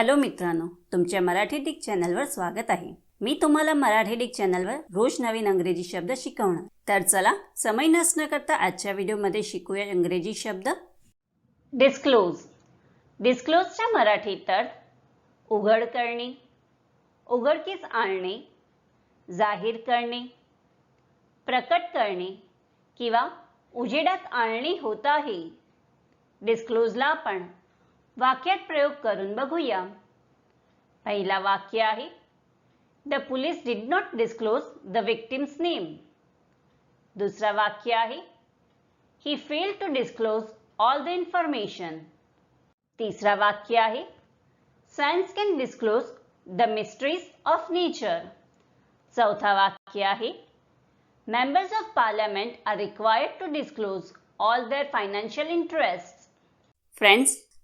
Hello मित्रांनो तुमच्या Marathi Dick चॅनलवर स्वागत आहे. मी तुम्हाला मराठी डिक चॅनलवर रोज नवीन अंग्रेजी शब्द शिकवणार. तर चला समय नसणं करता आजच्या व्हिडिओमध्ये शिकूया इंग्रजी शब्द. डिस्क्लोज डिस्क्लोजच्या मराठीत तर उघड करणे उघडकीस आणणे जाहीर करणे प्रकट करणे किंवा उजेडात आणणे होत आहे. डिस्क्लोजला आपण वाक्यात प्रयोग करून बघूया. पहिला वाक्य आहे the police did not disclose the victim's name दुसरा वाक्य आहे he fail to disclose all the information तिसरा वाक्य आहे science can disclose the mysteries of nature चौथा वाक्य आहे members of parliament are required to disclose all their financial interest friends